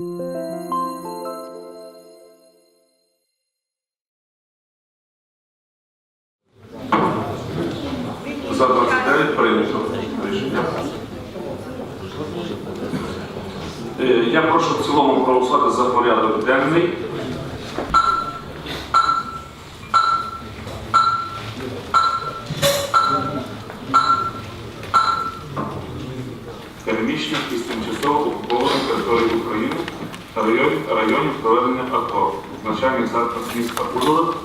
За 29 прийнято рішення. Е, Я прошу в цілому проголосувати за порядок денний. Переміщення із тимчасово окупованих територій України та районів, проведення АТО. Начальник заклад міста Ужгород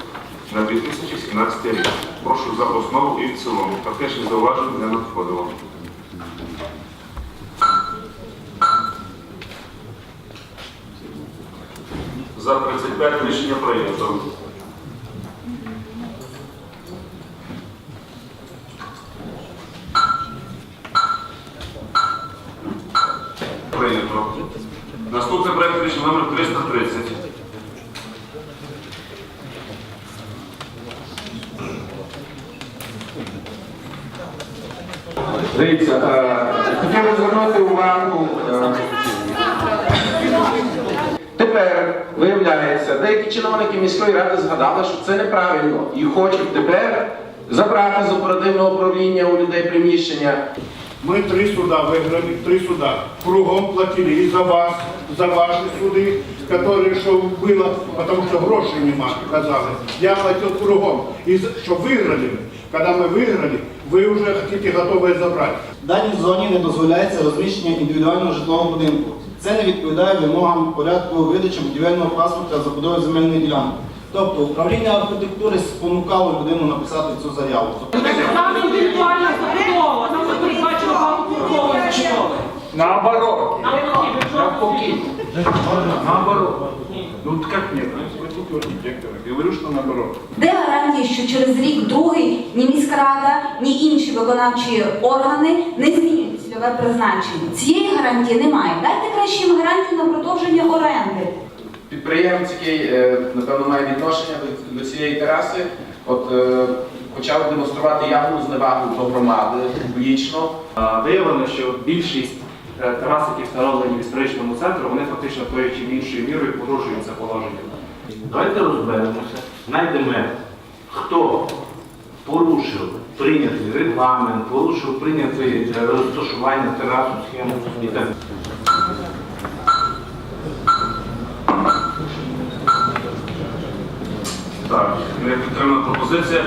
на 2017 рік. Прошу за основу і в цілому. Фактичних зауважень не надходило. За 35 рішення прийнято. Прийнято. Наступний проект рішення номер 330. Дивіться, е, хотів би звернути увагу. е, Тепер виявляється, деякі чиновники міської ради згадали, що це неправильно і хочуть тепер забрати з оперативного управління у людей приміщення. Мы три суда выиграли, три суда. Кругом платили и за вас, за ваши суды, которые что было, потому что грошей нема, казалось. Я платил кругом. И за- что выиграли, когда мы выиграли, вы уже хотите готовое забрать. В даній зоні не дозволяється розміщення індивідуального житлового будинку. Це не відповідає вимогам порядку видачі будівельного паспорта забудови земельної ділянки. Тобто управління архітектури спонукало людину написати цю заяву. Наоборот. Навпаки. Наоборот. Ну вот как нет? Спросите у архитектора. Говорю, что наоборот. Де гарантії, що через рік другий ні міська рада, ні інші виконавчі органи не змінюють цільове призначення? Цієї гарантії немає. Дайте краще їм гарантію на продовження оренди. Підприємець, який, е, напевно, має відношення до, цієї тераси, от е, почав демонструвати явну зневагу до громади публічно. Виявлено, що більшість терас, які встановлені в історичному центрі, вони фактично тою чи іншою мірою порушують це положення. Давайте розберемося, знайдемо, хто порушив прийнятий регламент, порушив прийнятий е, розташування терасу, схему і так. Так, не підтримана пропозиція.